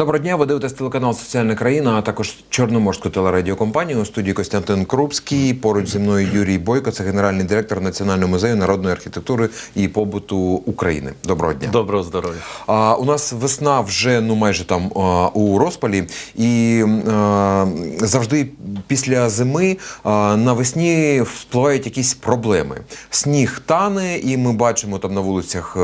Доброго дня, ви дивитесь телеканал Соціальна країна, а також Чорноморську телерадіокомпанію. У студії Костянтин Крупський. Поруч зі мною Юрій Бойко, це генеральний директор Національного музею народної архітектури і побуту України. Доброго дня. Доброго здоров'я. А, у нас весна вже ну майже там а, у розпалі, і а, завжди після зими а, навесні впливають якісь проблеми. Сніг тане, і ми бачимо там на вулицях е,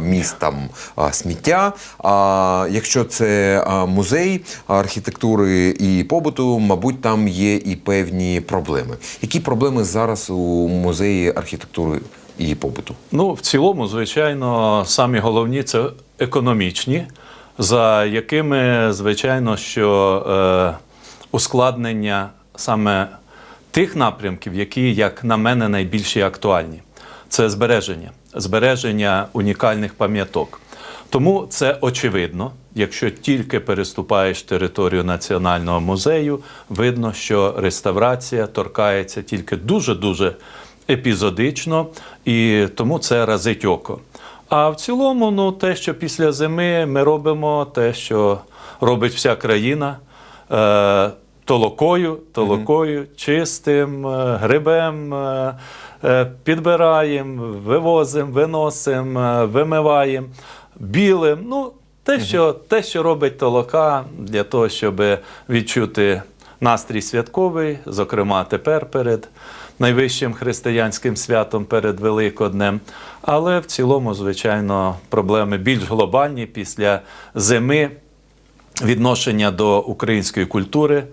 міст там сміття. А якщо це музей архітектури і побуту, мабуть, там є і певні проблеми. Які проблеми зараз у музеї архітектури і побуту? Ну, в цілому, звичайно, самі головні це економічні, за якими, звичайно, що е, ускладнення саме тих напрямків, які, як на мене, найбільш є актуальні. Це збереження, збереження унікальних пам'яток. Тому це очевидно. Якщо тільки переступаєш територію національного музею, видно, що реставрація торкається тільки дуже-дуже епізодично, і тому це разить око. А в цілому, ну, те, що після зими ми робимо, те, що робить вся країна. Е, толокою, толокою, чистим, е, грибем, е, е, підбираємо, вивозимо, виносимо, вимиваємо, білим. Ну, те, що, те, що робить толока для того, щоб відчути настрій святковий, зокрема тепер перед найвищим християнським святом перед Великоднем. Але в цілому, звичайно, проблеми більш глобальні після зими відношення до української культури,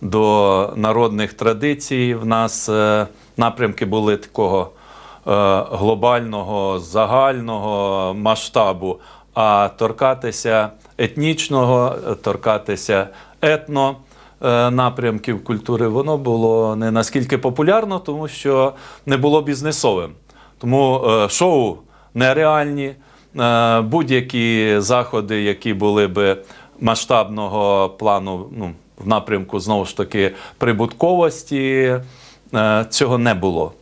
до народних традицій. В нас е, напрямки були такого е, глобального, загального масштабу, а торкатися етнічного, торкатися етно. е, Напрямків культури воно було не наскільки популярно, тому що не було бізнесовим. Тому е, шоу нереальні, е, будь-які заходи, які були би масштабного плану, ну, в напрямку знову ж таки прибутковості, цього не було.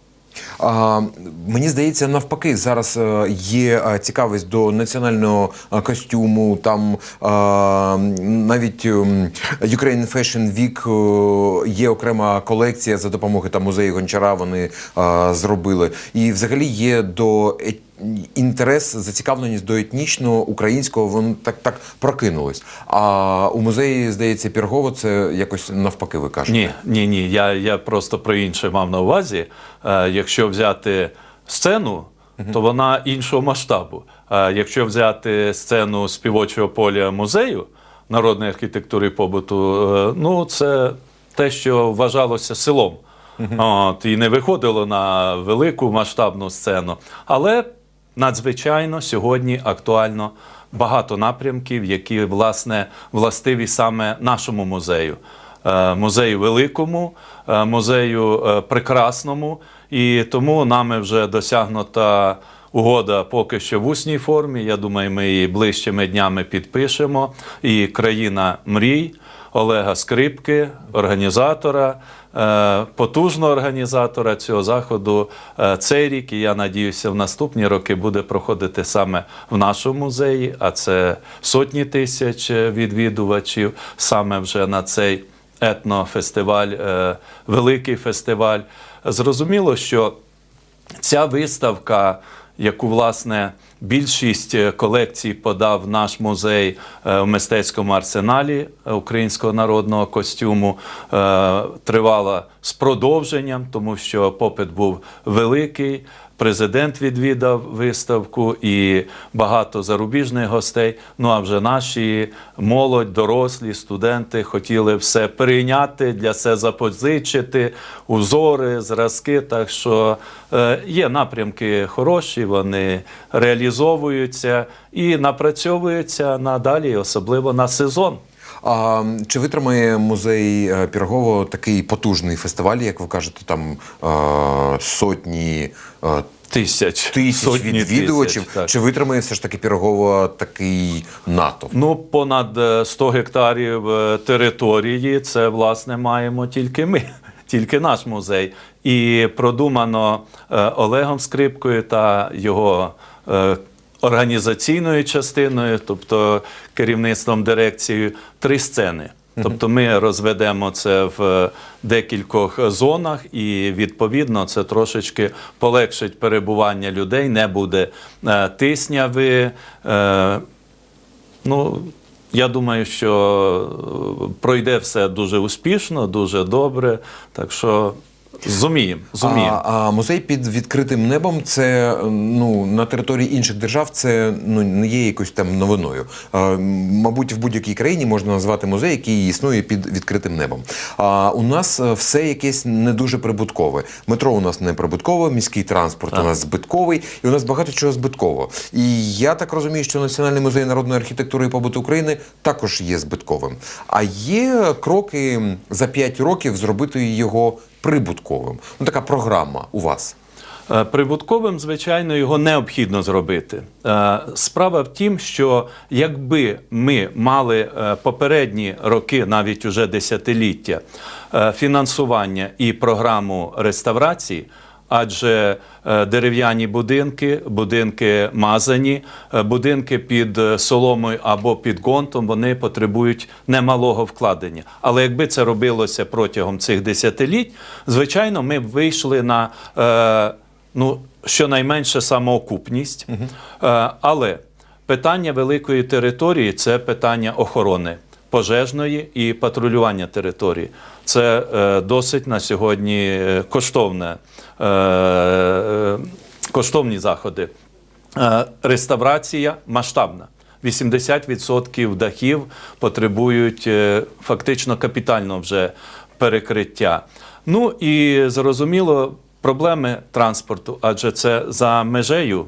Мені здається, навпаки, зараз е, є е, цікавість до національного е, костюму. Там навіть ем, Ukraine Fashion Week є окрема колекція за допомогою там музею Гончара. Вони зробили. І взагалі є до інтерес, зацікавленість до етнічного українського, воно так так прокинулось. А у музеї, здається, Піргово це якось навпаки, ви кажете. Ні, ні, ні. Я, я просто про інше мав на увазі. Е, якщо взяти сцену, то вона іншого масштабу. А якщо взяти сцену співочого поля музею народної архітектури і побуту, е, ну це те, що вважалося селом. От, і не виходило на велику масштабну сцену. Але надзвичайно сьогодні актуально багато напрямків, які власне властиві саме нашому музею. Е, Музею великому, е, музею е, прекрасному, і тому нами вже досягнута угода поки що в усній формі. Я думаю, ми її ближчими днями підпишемо. І країна мрій Олега Скрипки, організатора, потужного організатора цього заходу е, цей рік, і я надіюся, в наступні роки буде проходити саме в нашому музеї, а це сотні тисяч е, відвідувачів саме вже на цей етнофестиваль, е, великий фестиваль. Зрозуміло, що Ця виставка, яку власне більшість е, колекцій подав наш музей е, в мистецькому арсеналі е, українського народного костюму, тривала з продовженням, тому що попит був великий. Президент відвідав виставку і багато зарубіжних гостей. Ну а вже наші молодь, дорослі, студенти хотіли все прийняти для себе запозичити, узори, зразки. Так що е, є напрямки хороші, вони реалізовуються і напрацьовуються надалі, особливо на сезон. А чи витримає музей е, Пірогово такий потужний фестиваль, як ви кажете, там е, сотні е, Тисяч, тисяч сотні відвідувачів? тисяч, так. чи витримає все ж таки Пірогово такий натовп? Ну, понад е, 100 гектарів території це власне маємо тільки ми, тільки наш музей. І продумано Олегом Скрипкою та його організаційною частиною, тобто керівництвом дирекцією, три сцени. Тобто ми розведемо це в декількох зонах, і відповідно це трошечки полегшить перебування людей, не буде е, тисняви. Е, ну, я думаю, що е, пройде все дуже успішно, дуже добре. Так що зуміємо. зуміємо. А, а музей під відкритим небом це ну на території інших держав це ну не є якоюсь там новиною. А, мабуть, в будь-якій країні можна назвати музей, який існує під відкритим небом. А у нас е, все якесь не дуже прибуткове. Метро у нас не прибуткове, міський транспорт у нас збитковий, і у нас багато чого збитково. І я так розумію, що Національний музей народної архітектури і побуту України також є збитковим. А є кроки за 5 років зробити його прибутковим. Ну така програма у вас. Е, Прибутковим, звичайно, його необхідно зробити. Е, Справа в тім, що якби ми мали е, попередні роки, навіть уже десятиліття, фінансування і програму реставрації. Адже е, дерев'яні будинки, будинки мазані, е, будинки під е, соломою або під ґонтом, вони потребують немалого вкладення. Але якби це робилося протягом цих десятиліть, звичайно, ми б вийшли на е, ну, щонайменше самоокупність. Е, але питання великої території це питання охорони пожежної і патрулювання території. Це е, досить на сьогодні е, коштовне, е, е, коштовні заходи. Е, реставрація масштабна. 80% дахів потребують е, фактично капітального вже перекриття. Ну і зрозуміло, проблеми транспорту, адже це за межею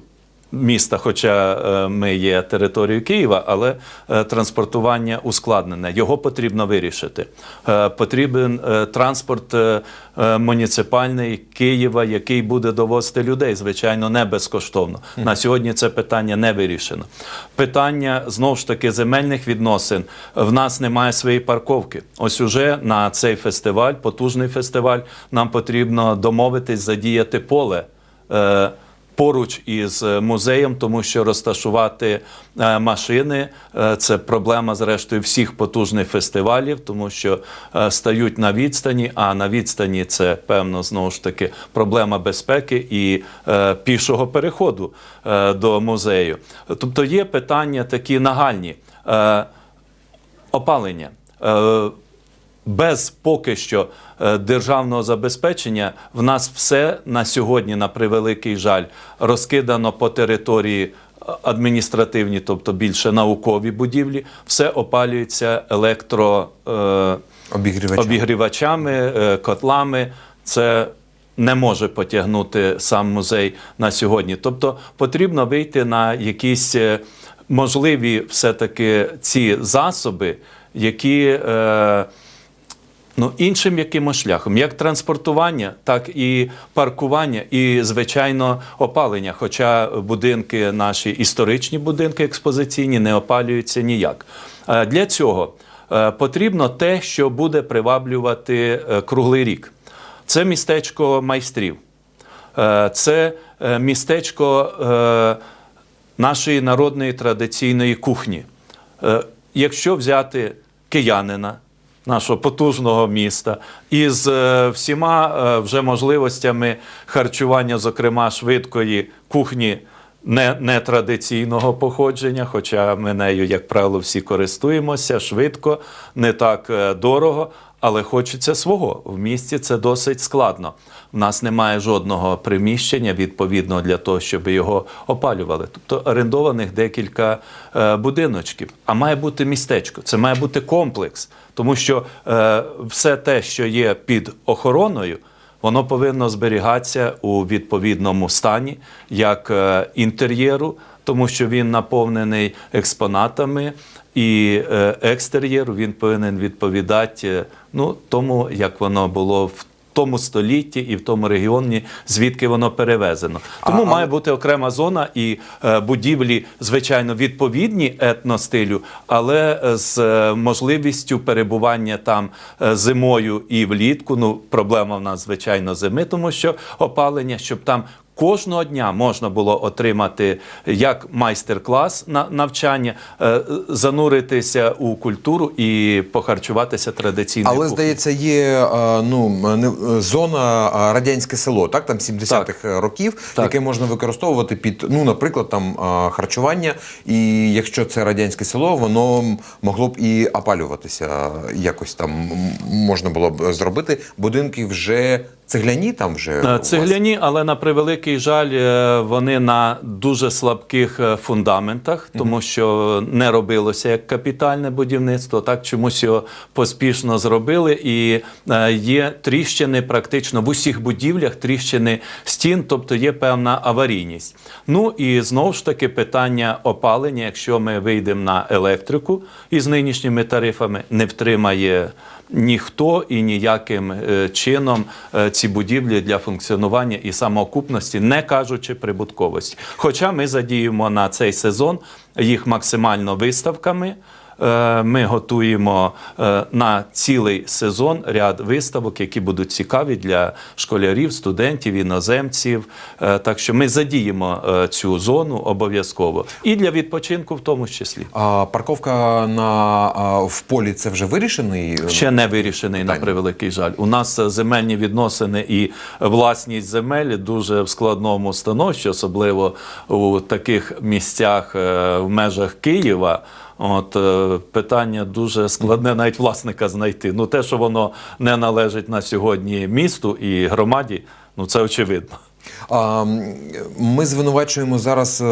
міста, хоча е, ми є територією Києва, але е, транспортування ускладнене. Його потрібно вирішити. Е, Потрібен транспорт муніципальний Києва, який буде довозити людей, звичайно, не безкоштовно. На сьогодні це питання не вирішено. Питання знову ж таки земельних відносин. В нас немає своєї парковки. Ось уже на цей фестиваль, потужний фестиваль, нам потрібно домовитись задіяти поле. Поруч із е, музеєм, тому що розташувати е, машини е, це проблема зрештою всіх потужних фестивалів, тому що стають на відстані, а на відстані це певно знову ж таки проблема безпеки і пішого переходу до музею. Тобто є питання такі нагальні. Опалення. Без поки що е, державного забезпечення в нас все на сьогодні, на превеликий жаль, розкидано по території е, адміністративні, тобто більше наукові будівлі, все опалюється електро. е, котлами. Це не може потягнути сам музей на сьогодні. Тобто потрібно вийти на якісь можливі все-таки ці засоби, які. Е, Ну, іншим якимось шляхом, як транспортування, так і паркування, і, звичайно, опалення. Хоча будинки, наші історичні будинки експозиційні, не опалюються ніяк. Е, Для цього е, потрібно те, що буде приваблювати е, круглий рік. Це містечко майстрів, це містечко нашої народної традиційної кухні. Якщо взяти киянина, нашого потужного міста, із е, всіма е, вже можливостями харчування, зокрема швидкої кухні не, нетрадиційного походження, хоча ми нею, як правило, всі користуємося швидко, не так е, дорого. Але хочеться свого. В місті це досить складно. У нас немає жодного приміщення відповідного для того, щоб його опалювали. Тобто орендованих декілька е, будиночків. А має бути містечко, це має бути комплекс, тому що е, все те, що є під охороною, воно повинно зберігатися у відповідному стані, як е, інтер'єру, тому що він наповнений експонатами, і е, екстер'єру він повинен відповідати е, ну, тому, як воно було в тому столітті і в тому регіоні, звідки воно перевезено. Тому А- має бути окрема зона і е, будівлі, звичайно, відповідні етностилю, але е, з е, можливістю перебування там е, зимою і влітку. Ну, проблема в нас, звичайно, зими, тому що опалення, щоб там Кожного дня можна було отримати як майстер-клас на навчання, е, зануритися у культуру і похарчуватися традиційною Але кухнею. здається, є е, ну зона радянське село, так там 70-х років, Так. яке можна використовувати під ну, наприклад, там харчування. І якщо це радянське село, воно могло б і опалюватися якось там можна було б зробити. Будинки вже цегляні там вже Е? Цегляні, але на превеликий жаль, е, вони на дуже слабких е, фундаментах, тому що не робилося як капітальне будівництво. Так чомусь його поспішно зробили, і є тріщини практично в усіх будівлях, тріщини стін, тобто є певна аварійність. Ну і знову ж таки питання опалення, якщо ми вийдемо на електрику із нинішніми тарифами, не втримає ніхто і ніяким чином е, ці будівлі для функціонування і самоокупності, не кажучи прибутковості. Хоча ми задіємо на цей сезон їх максимально виставками. Е, Ми готуємо е, на цілий сезон ряд виставок, які будуть цікаві для школярів, студентів, іноземців. Е, Так що ми задіємо цю зону обов'язково і для відпочинку, в тому числі. А парковка на в полі це вже вирішений? Ще не вирішений на Питання. превеликий жаль. У нас земельні відносини і власність земель дуже в складному становищі, особливо у таких місцях в межах Києва. От е, питання дуже складне навіть власника знайти. Ну те, що воно не належить на сьогодні місту і громаді, ну це очевидно. Ми звинувачуємо зараз е,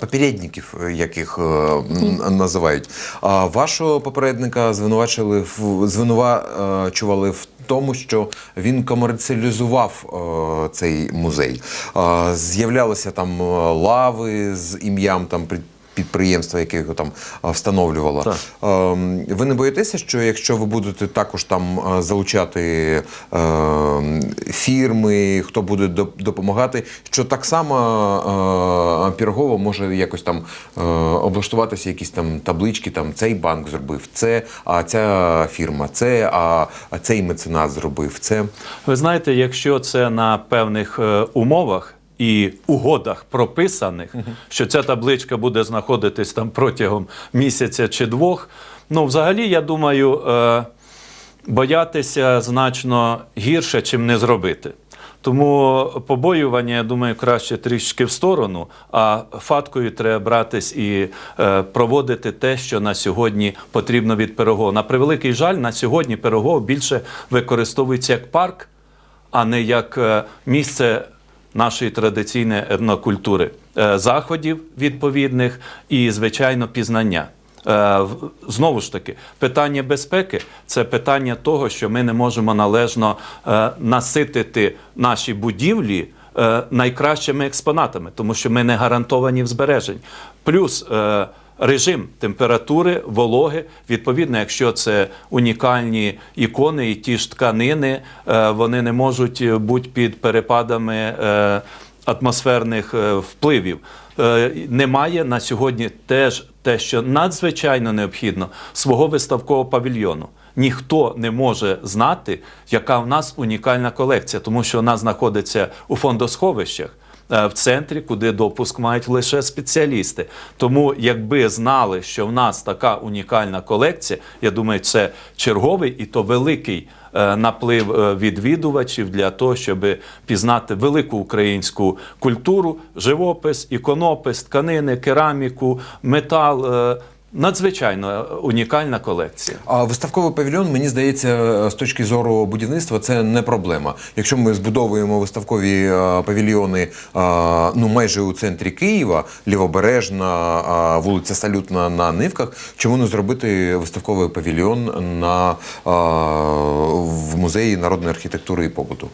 попередників, яких е, називають. Вашого попередника звинувачили в звинувачували в тому, що він комерціалізував цей музей. З'являлися там лави з ім'ям там підприємства, яке його там встановлювало. Так. Ем, Ви не боїтеся, що якщо ви будете також там е, залучати ем, фірми, хто буде допомагати, що так само е, Пірогова може якось там е, облаштуватися якісь там таблички, там цей банк зробив це, а ця фірма це, а, а цей меценат зробив це. Ви знаєте, якщо це на певних е, умовах і угодах прописаних, що ця табличка буде знаходитись там протягом місяця чи двох, ну взагалі, я думаю, е, боятися значно гірше, чим не зробити. Тому побоювання, я думаю, краще трішки в сторону, а фаткою треба братись і е, проводити те, що на сьогодні потрібно від Пирогова. На превеликий жаль, на сьогодні Пирогов більше використовується як парк, а не як е, місце нашої традиційної етнокультури, е, заходів відповідних і, звичайно, пізнання. Е, Знову ж таки, питання безпеки це питання того, що ми не можемо належно е, наситити наші будівлі найкращими експонатами, тому що ми не гарантовані в збережень. Плюс режим температури, вологи. Відповідно, якщо це унікальні ікони і ті ж тканини, е, вони не можуть е, бути під перепадами. е, Атмосферних впливів немає на сьогодні теж те, що надзвичайно необхідно свого виставкового павільйону. Ніхто не може знати, яка в нас унікальна колекція, тому що вона знаходиться у фондосховищах в центрі, куди допуск мають лише спеціалісти. Тому, якби знали, що в нас така унікальна колекція, я думаю, це черговий і то великий е, наплив е, відвідувачів для того, щоб пізнати велику українську культуру, живопис, іконопис, тканини, кераміку, метал. Надзвичайно унікальна колекція. А виставковий павільйон, мені здається, з точки зору будівництва, це не проблема. Якщо ми збудовуємо виставкові е, павільйони е, ну майже у центрі Києва, лівобережна е, вулиця Салютна на Нивках, чому не зробити виставковий павільйон на в музеї народної архітектури і побуту?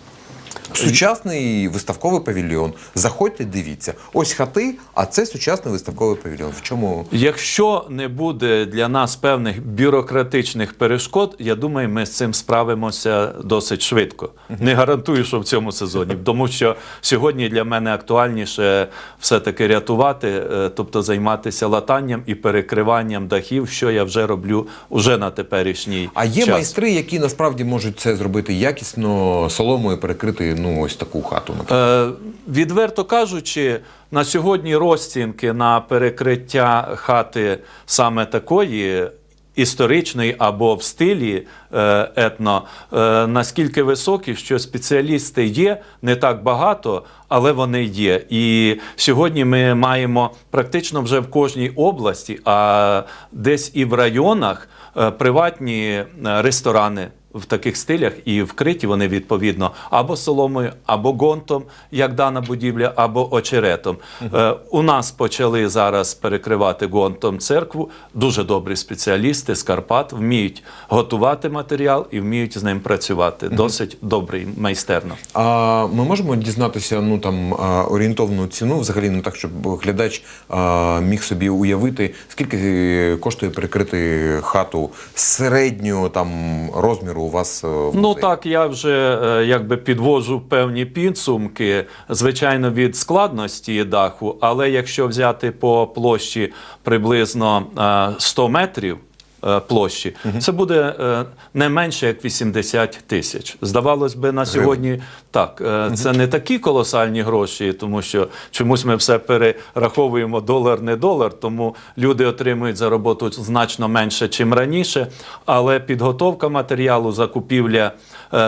Сучасний виставковий павільйон. Заходьте, дивіться. Ось хати, а це сучасний виставковий павільйон. В чому Якщо не буде для нас певних бюрократичних перешкод, я думаю, ми з цим справимося досить швидко. Не гарантую, що в цьому сезоні, тому що сьогодні для мене актуальніше все-таки рятувати, е, тобто займатися латанням і перекриванням дахів, що я вже роблю уже на теперішній А є час. майстри, які насправді можуть це зробити якісно соломою перекрити ну ось таку хату? Е, відверто кажучи, на сьогодні розцінки на перекриття хати саме такої. Історичної або в стилі е, етно е, наскільки високі, що спеціалісти є не так багато, але вони є. І сьогодні ми маємо практично вже в кожній області, а десь і в районах е, приватні ресторани в таких стилях і вкриті вони відповідно або соломою, або гонтом, як дана будівля, або очеретом. Е, у нас почали зараз перекривати гонтом церкву. Дуже добрі спеціалісти з Карпат вміють готувати матеріал і вміють з ним працювати. Досить добрий, майстерно. А ми можемо дізнатися ну там орієнтовну ціну, взагалі, ну так, щоб глядач а, міг собі уявити, скільки коштує перекрити хату середнього там розміру у вас е, в Ну так, я вже е, якби підвожу певні підсумки, звичайно, від складності даху, але якщо взяти по площі приблизно е, 100 метрів. Е, Площі це буде е, не менше як 80 тисяч. Здавалось би, на сьогодні так. е, Це не такі колосальні гроші, тому що чомусь ми все перераховуємо долар не долар, тому люди отримують за роботу значно менше, чим раніше. Але підготовка матеріалу, закупівля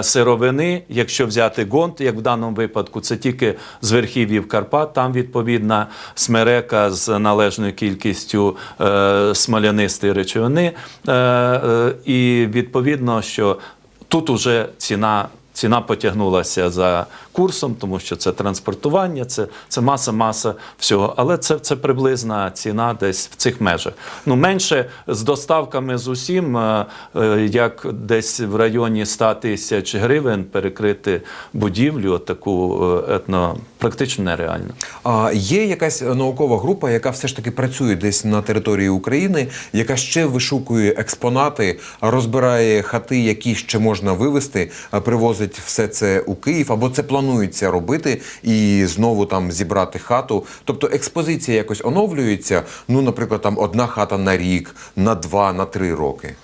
сировини, якщо взяти гонт, як в даному випадку, це тільки з верхів'їв Карпат, там відповідна смерека з належною кількістю е, смолянистої речовини. Е, е, і відповідно, що тут уже ціна. Ціна потягнулася за курсом, тому що це транспортування, це, це маса, маса всього. Але це, це приблизна ціна десь в цих межах. Ну менше з доставками з усім, е, е, як десь в районі 100 тисяч гривень перекрити будівлю, таку е, етно практично нереально. А є якась наукова група, яка все ж таки працює десь на території України, яка ще вишукує експонати, розбирає хати, які ще можна вивезти, привозить все це у Київ, або це планується робити і знову там зібрати хату. Тобто експозиція якось оновлюється. Ну, наприклад, там одна хата на рік, на два, на три роки.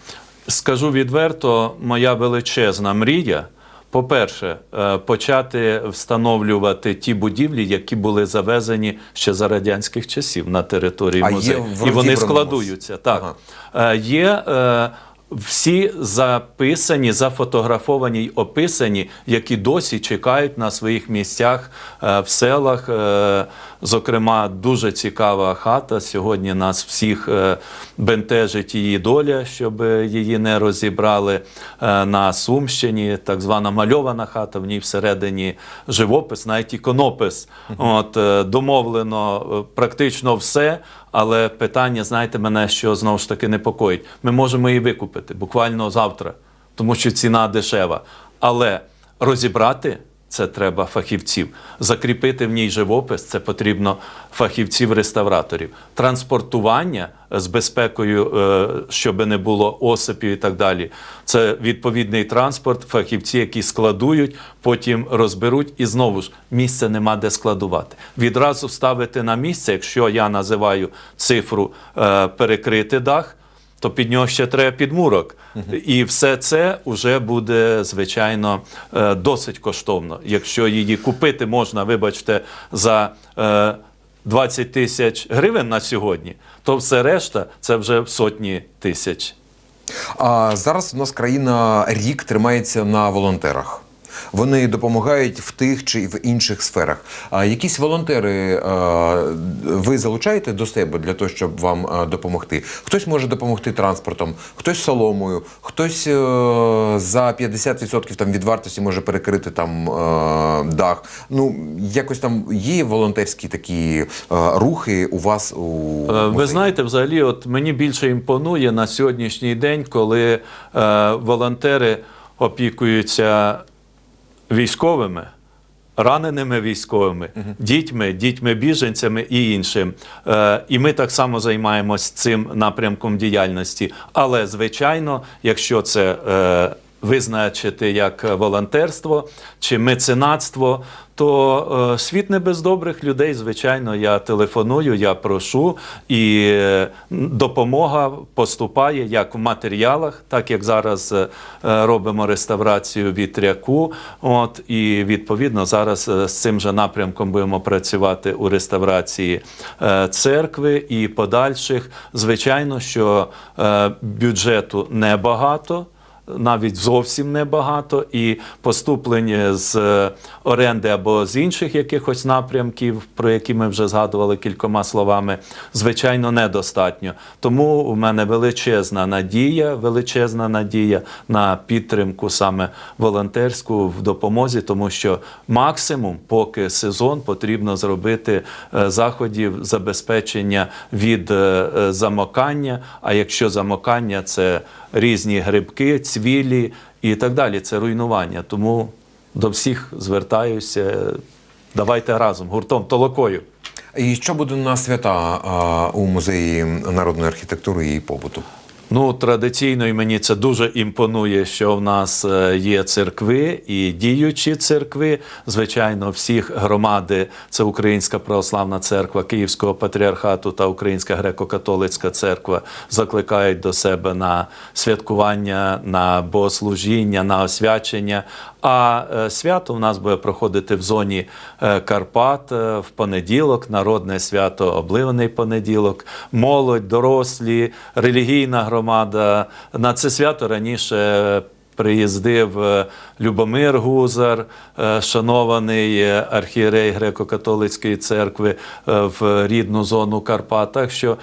Скажу відверто, моя величезна мрія. По-перше, е, почати встановлювати ті будівлі, які були завезені ще за радянських часів на території музею. І вони складуються. Так. Е, Є е, всі записані, зафотографовані й описані, які досі чекають на своїх місцях е, в селах. Зокрема, дуже цікава хата. Сьогодні нас всіх е, бентежить її доля, щоб її не розібрали е, на Сумщині. Так звана мальована хата. В ній всередині живопис, навіть іконопис. От е, домовлено практично все. Але питання, знаєте, мене що знову ж таки непокоїть. Ми можемо її викупити буквально завтра, тому що ціна дешева. Але розібрати це треба фахівців. Закріпити в ній живопис це потрібно фахівців-реставраторів. Транспортування з безпекою, е, щоб не було осипів і так далі. Це відповідний транспорт, фахівці, які складують, потім розберуть, і знову ж місце нема де складувати. Відразу ставити на місце, якщо я називаю цифру е, перекрити дах то під нього ще треба підмурок. І все це вже буде, звичайно, е, досить коштовно. Якщо її купити можна, вибачте, за е, 20 тисяч гривень на сьогодні, то все решта це вже сотні тисяч. А зараз у нас країна рік тримається на волонтерах. Вони допомагають в тих чи в інших сферах. А якісь волонтери е, ви залучаєте до себе для того, щоб вам е, допомогти? Хтось може допомогти транспортом, хтось соломою, хтось е, за 50% там від вартості може перекрити там дах. Ну якось там є волонтерські такі рухи у вас у Е, Ви знаєте, взагалі, от мені більше імпонує на сьогоднішній день, коли волонтери опікуються військовими. Раненими військовими, дітьми, дітьми-біженцями і іншим. Е, і ми так само займаємось цим напрямком діяльності. Але, звичайно, якщо це е, визначити як волонтерство чи меценатство, то е, світ не без добрих людей. Звичайно, я телефоную, я прошу, і е, допомога поступає як в матеріалах, так як зараз е, е, робимо реставрацію вітряку. От і відповідно зараз е, з цим же напрямком будемо працювати у реставрації е, церкви і подальших. Звичайно, що е, бюджету небагато навіть зовсім небагато, і поступлення з е, оренди або з інших якихось напрямків, про які ми вже згадували кількома словами, звичайно, недостатньо. Тому у мене величезна надія, величезна надія на підтримку саме волонтерську в допомозі, тому що максимум, поки сезон, потрібно зробити е, заходів забезпечення від е, замокання. А якщо замокання, це різні грибки, цвілі і так далі. Це руйнування. Тому до всіх звертаюся. Давайте разом, гуртом, толокою. І що буде на свята а, у музеї народної архітектури і побуту? Ну, традиційно і мені це дуже імпонує, що в нас е, є церкви і діючі церкви. Звичайно, всіх громади це Українська православна церква Київського патріархату та Українська греко-католицька церква закликають до себе на святкування, на богослужіння, на освячення. А е, свято в нас буде проходити в зоні е, Карпат е, в понеділок, народне свято, обливаний понеділок, молодь, дорослі, релігійна громада. На це свято раніше. Приїздив е, Любомир Гузар, е, шанований е, архієрей греко-католицької церкви в рідну зону Карпат. Так що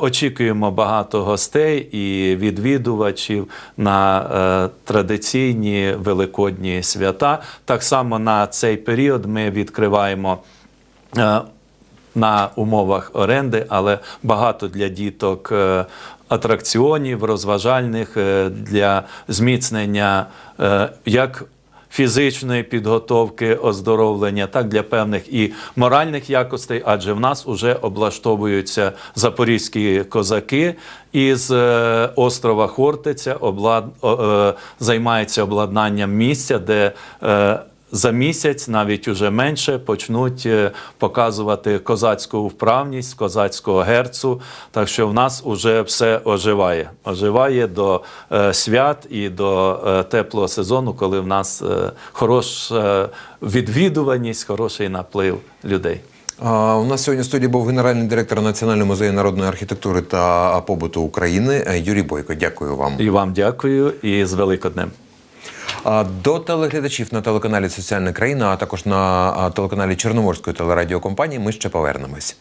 очікуємо багато гостей і відвідувачів на традиційні великодні свята. Так само на цей період ми відкриваємо. на умовах оренди, але багато для діток атракціонів, розважальних е, для зміцнення е, як фізичної підготовки, оздоровлення, так для певних і моральних якостей, адже в нас вже облаштовуються запорізькі козаки із е, острова Хортиця, облад... о, займаються обладнанням місця, де за місяць, навіть уже менше, почнуть е, показувати козацьку вправність, козацького герцу. Так що в нас вже все оживає. Оживає до е, свят і до е, теплого сезону, коли в нас хороша відвідуваність, хороший наплив людей. У нас сьогодні в студії був генеральний директор Національного музею народної архітектури та побуту України Юрій Бойко. Дякую вам. І вам дякую, і з Великоднем. До телеглядачів на телеканалі Соціальна країна, а також на телеканалі Чорноморської телерадіокомпанії ми ще повернемось.